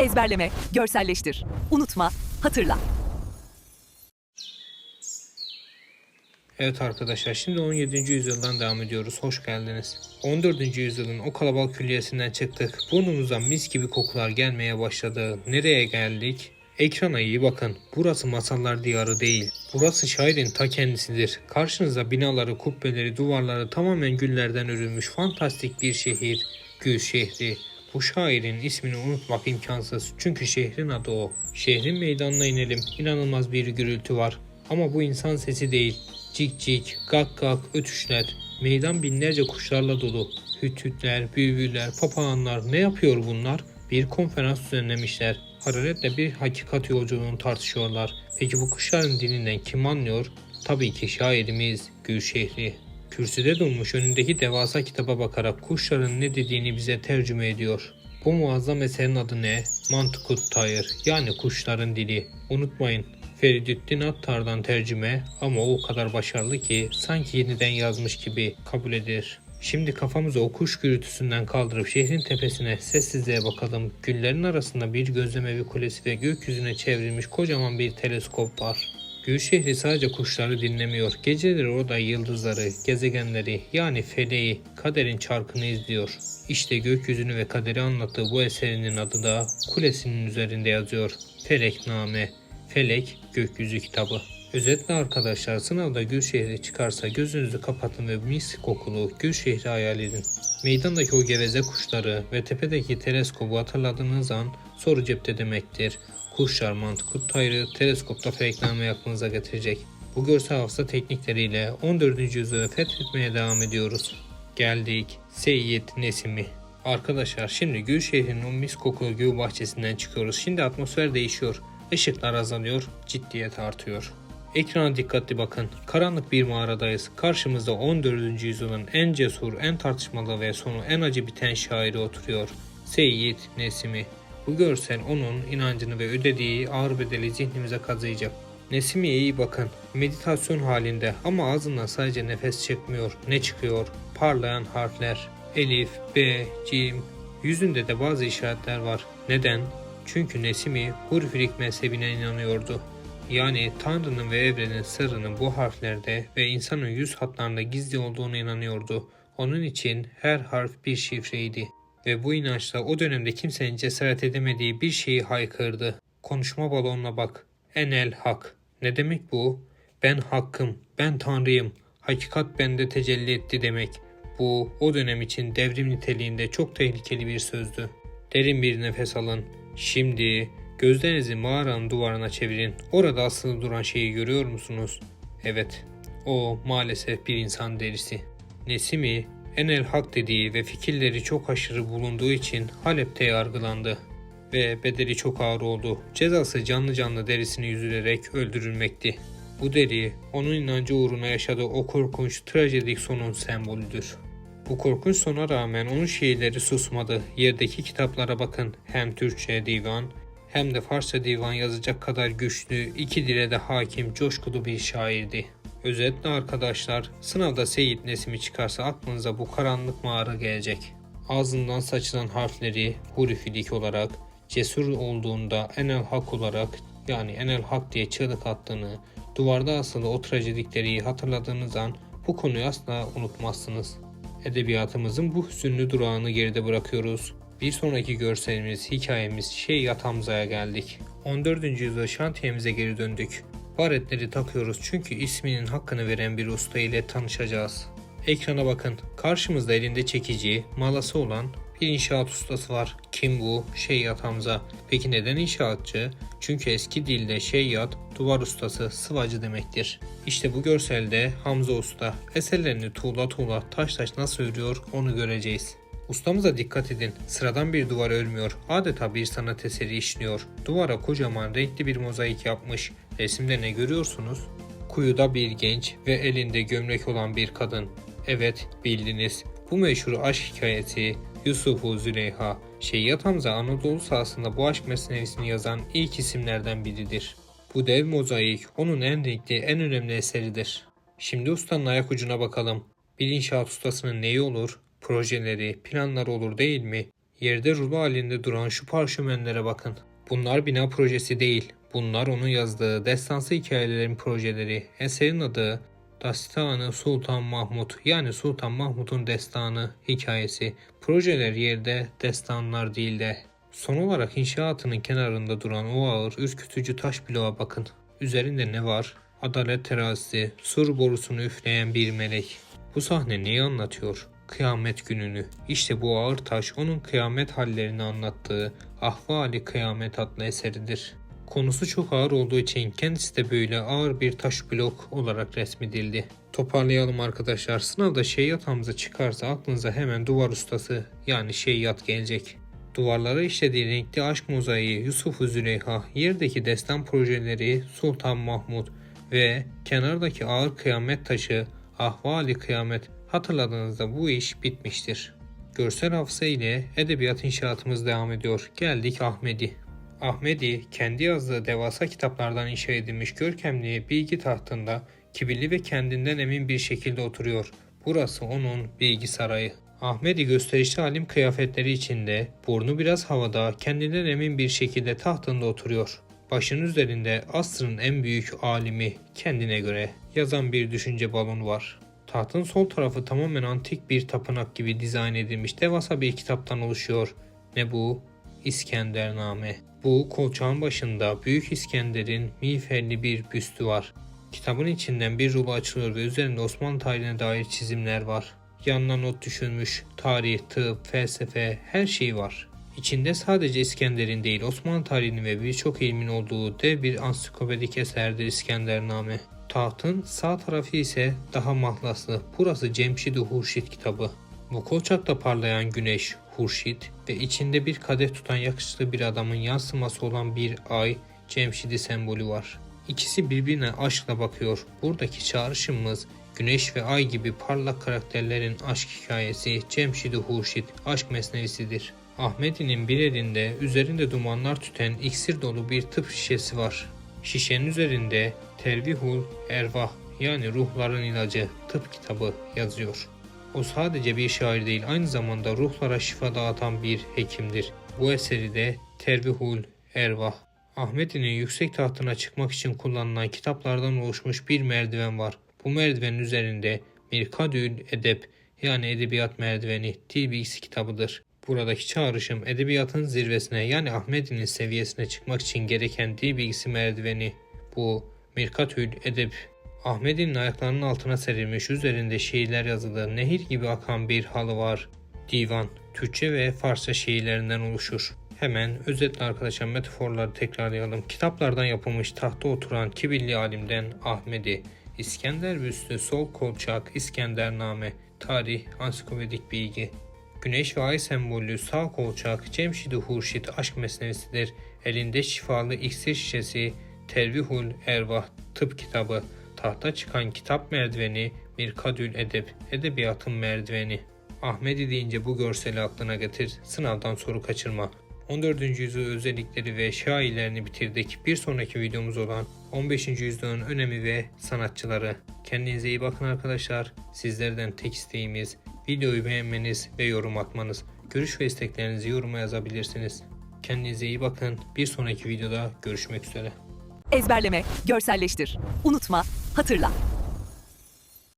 Ezberleme, görselleştir. Unutma, hatırla. Evet arkadaşlar şimdi 17. yüzyıldan devam ediyoruz. Hoş geldiniz. 14. yüzyılın o kalabalık külliyesinden çıktık. Burnumuza mis gibi kokular gelmeye başladı. Nereye geldik? Ekrana iyi bakın. Burası masallar diyarı değil. Burası şairin ta kendisidir. Karşınıza binaları, kubbeleri, duvarları tamamen güllerden örülmüş fantastik bir şehir. Gül şehri. Bu şairin ismini unutmak imkansız. Çünkü şehrin adı o. Şehrin meydanına inelim. İnanılmaz bir gürültü var. Ama bu insan sesi değil. Cik cik, gak gak, ötüşler. Meydan binlerce kuşlarla dolu. Hütütler, büyüler, papağanlar ne yapıyor bunlar? Bir konferans düzenlemişler. Hararetle bir hakikat yolculuğunu tartışıyorlar. Peki bu kuşların dilinden kim anlıyor? Tabii ki şairimiz Gülşehri. Kürsüde durmuş önündeki devasa kitaba bakarak kuşların ne dediğini bize tercüme ediyor. Bu muazzam eserin adı ne? Mantıkut Tayır yani kuşların dili. Unutmayın Feridüddin Attar'dan tercüme ama o kadar başarılı ki sanki yeniden yazmış gibi kabul edilir. Şimdi kafamızı o kuş gürültüsünden kaldırıp şehrin tepesine sessizliğe bakalım. Güllerin arasında bir gözlemevi kulesi ve gökyüzüne çevrilmiş kocaman bir teleskop var. Gül şehri sadece kuşları dinlemiyor. Geceleri orada yıldızları, gezegenleri yani feleği, kaderin çarkını izliyor. İşte gökyüzünü ve kaderi anlattığı bu eserinin adı da kulesinin üzerinde yazıyor. Felekname. Felek Gökyüzü kitabı. Özetle arkadaşlar sınavda Gül şehri çıkarsa gözünüzü kapatın ve mis kokulu Gül şehri hayal edin. Meydandaki o geveze kuşları ve tepedeki teleskobu hatırladığınız an soru cepte demektir. Kuşlar mantıkut tayrı teleskopta feleklenme aklınıza getirecek. Bu görsel hafıza teknikleriyle 14. yüzyılı fethetmeye devam ediyoruz. Geldik Seyyid Nesimi. Arkadaşlar şimdi Gül şehrinin o mis kokulu gül bahçesinden çıkıyoruz. Şimdi atmosfer değişiyor. Işıklar azalıyor, ciddiyet artıyor. Ekrana dikkatli bakın. Karanlık bir mağaradayız. Karşımızda 14. yüzyılın en cesur, en tartışmalı ve sonu en acı biten şairi oturuyor. Seyyid Nesimi. Bu görsel onun inancını ve ödediği ağır bedeli zihnimize kazıyacak. Nesimi'ye iyi bakın. Meditasyon halinde ama ağzından sadece nefes çıkmıyor. Ne çıkıyor? Parlayan harfler. Elif, B, Cim. Yüzünde de bazı işaretler var. Neden? Çünkü Nesimi Hurfilik mezhebine inanıyordu. Yani Tanrı'nın ve evrenin sırrının bu harflerde ve insanın yüz hatlarında gizli olduğunu inanıyordu. Onun için her harf bir şifreydi. Ve bu inançla o dönemde kimsenin cesaret edemediği bir şeyi haykırdı. Konuşma balonuna bak. Enel hak. Ne demek bu? Ben hakkım, ben tanrıyım. Hakikat bende tecelli etti demek. Bu o dönem için devrim niteliğinde çok tehlikeli bir sözdü. Derin bir nefes alın. Şimdi gözlerinizi mağaranın duvarına çevirin. Orada asılı duran şeyi görüyor musunuz? Evet. O maalesef bir insan derisi. Nesimi Enel Hak dediği ve fikirleri çok aşırı bulunduğu için Halep'te yargılandı. Ve bedeli çok ağır oldu. Cezası canlı canlı derisini yüzülerek öldürülmekti. Bu deri onun inancı uğruna yaşadığı o korkunç trajedik sonun sembolüdür. Bu korkunç sona rağmen onun şiirleri susmadı. Yerdeki kitaplara bakın. Hem Türkçe divan hem de Farsça divan yazacak kadar güçlü, iki dile de hakim, coşkulu bir şairdi. Özetle arkadaşlar, sınavda Seyit Nesimi çıkarsa aklınıza bu karanlık mağara gelecek. Ağzından saçılan harfleri hurifilik olarak, cesur olduğunda enel hak olarak yani enel hak diye çığlık attığını, duvarda asılı o trajedikleri hatırladığınız an bu konuyu asla unutmazsınız. Edebiyatımızın bu hüzünlü durağını geride bırakıyoruz. Bir sonraki görselimiz, hikayemiz şey Hamza'ya geldik. 14. yüzyıl şantiyemize geri döndük. Baretleri takıyoruz çünkü isminin hakkını veren bir usta ile tanışacağız. Ekrana bakın. Karşımızda elinde çekici, malası olan bir inşaat ustası var. Kim bu? Şeyyat Hamza. Peki neden inşaatçı? Çünkü eski dilde şeyyat, duvar ustası, sıvacı demektir. İşte bu görselde Hamza Usta eserlerini tuğla tuğla, taş taş nasıl örüyor onu göreceğiz. Ustamıza dikkat edin. Sıradan bir duvar örmüyor. Adeta bir sanat eseri işliyor. Duvara kocaman renkli bir mozaik yapmış. Resimde ne görüyorsunuz? Kuyuda bir genç ve elinde gömlek olan bir kadın. Evet bildiniz. Bu meşhur aşk hikayesi Yusuf'u Züleyha. Şeyyat Hamza Anadolu sahasında bu aşk mesnevisini yazan ilk isimlerden biridir. Bu dev mozaik onun en renkli, en önemli eseridir. Şimdi ustanın ayak ucuna bakalım. Bir inşaat ustasının neyi olur? Projeleri, planları olur değil mi? Yerde rulo halinde duran şu parşömenlere bakın. Bunlar bina projesi değil. Bunlar onun yazdığı destansı hikayelerin projeleri. Eserin adı Dastanı Sultan Mahmut yani Sultan Mahmut'un destanı hikayesi. Projeler yerde destanlar değil de. Son olarak inşaatının kenarında duran o ağır ürkütücü taş bloğa bakın. Üzerinde ne var? Adalet terazisi, sur borusunu üfleyen bir melek. Bu sahne neyi anlatıyor? Kıyamet gününü. İşte bu ağır taş onun kıyamet hallerini anlattığı Ahvali Kıyamet adlı eseridir. Konusu çok ağır olduğu için kendisi de böyle ağır bir taş blok olarak resmedildi. Toparlayalım arkadaşlar. Sınavda şeyyat hamza çıkarsa aklınıza hemen duvar ustası yani şeyyat gelecek. Duvarlara işlediği renkli aşk mozaiği Yusuf Züleyha, yerdeki destan projeleri Sultan Mahmud ve kenardaki ağır kıyamet taşı Ahvali Kıyamet hatırladığınızda bu iş bitmiştir. Görsel hafıza ile edebiyat inşaatımız devam ediyor. Geldik Ahmedi. Ahmedi kendi yazdığı devasa kitaplardan inşa edilmiş görkemli bilgi tahtında kibirli ve kendinden emin bir şekilde oturuyor. Burası onun bilgi sarayı. Ahmedi gösterişli alim kıyafetleri içinde, burnu biraz havada, kendinden emin bir şekilde tahtında oturuyor. Başının üzerinde asrın en büyük alimi kendine göre yazan bir düşünce balonu var. Tahtın sol tarafı tamamen antik bir tapınak gibi dizayn edilmiş devasa bir kitaptan oluşuyor. Ne bu? İskendername. Bu kolçağın başında Büyük İskender'in miğferli bir büstü var. Kitabın içinden bir rulo açılıyor ve üzerinde Osmanlı tarihine dair çizimler var. Yanına not düşülmüş tarih, tıp, felsefe her şey var. İçinde sadece İskender'in değil Osmanlı tarihinin ve birçok ilmin olduğu dev bir ansiklopedik eserdir İskendername. Tahtın sağ tarafı ise daha mahlaslı. Burası Cemşid-i Hurşit kitabı. Bu kolçakta parlayan güneş, Hurşit ve içinde bir kadeh tutan yakışıklı bir adamın yansıması olan bir ay, Cemşid'i sembolü var. İkisi birbirine aşkla bakıyor. Buradaki çağrışımımız Güneş ve Ay gibi parlak karakterlerin aşk hikayesi Cemşid-i Hurşit aşk mesnevisidir. Ahmedi'nin bir elinde üzerinde dumanlar tüten iksir dolu bir tıp şişesi var. Şişenin üzerinde Tervihul Ervah yani ruhların ilacı tıp kitabı yazıyor. O sadece bir şair değil aynı zamanda ruhlara şifa dağıtan bir hekimdir. Bu eseri de Tervihul Ervah. Ahmedi'nin yüksek tahtına çıkmak için kullanılan kitaplardan oluşmuş bir merdiven var. Bu merdivenin üzerinde Mirkadül Edep yani edebiyat merdiveni bilgisi kitabıdır. Buradaki çağrışım edebiyatın zirvesine yani Ahmedi'nin seviyesine çıkmak için gereken dil bilgisi merdiveni. Bu Mirkatül Edep Ahmedi'nin ayaklarının altına serilmiş üzerinde şiirler yazılı nehir gibi akan bir halı var. Divan, Türkçe ve Farsça şiirlerinden oluşur. Hemen özetle arkadaşlar metaforları tekrarlayalım. Kitaplardan yapılmış tahta oturan kibirli alimden Ahmedi, İskender büstü sol kolçak İskendername, tarih, ansiklopedik bilgi. Güneş ve ay sembolü sağ kolçak Cemşid-i Hurşit aşk mesnevisidir. Elinde şifalı iksir şişesi Tervihul Ervah tıp kitabı. Tahta çıkan kitap merdiveni Mirkadül Edep, edebiyatın merdiveni. Ahmedi deyince bu görseli aklına getir, sınavdan soru kaçırma. 14. yüzyıl özellikleri ve şairlerini bitirdik. Bir sonraki videomuz olan 15. yüzyılın önemi ve sanatçıları. Kendinize iyi bakın arkadaşlar. Sizlerden tek isteğimiz videoyu beğenmeniz ve yorum atmanız. Görüş ve isteklerinizi yoruma yazabilirsiniz. Kendinize iyi bakın. Bir sonraki videoda görüşmek üzere. Ezberleme, görselleştir. Unutma, hatırla.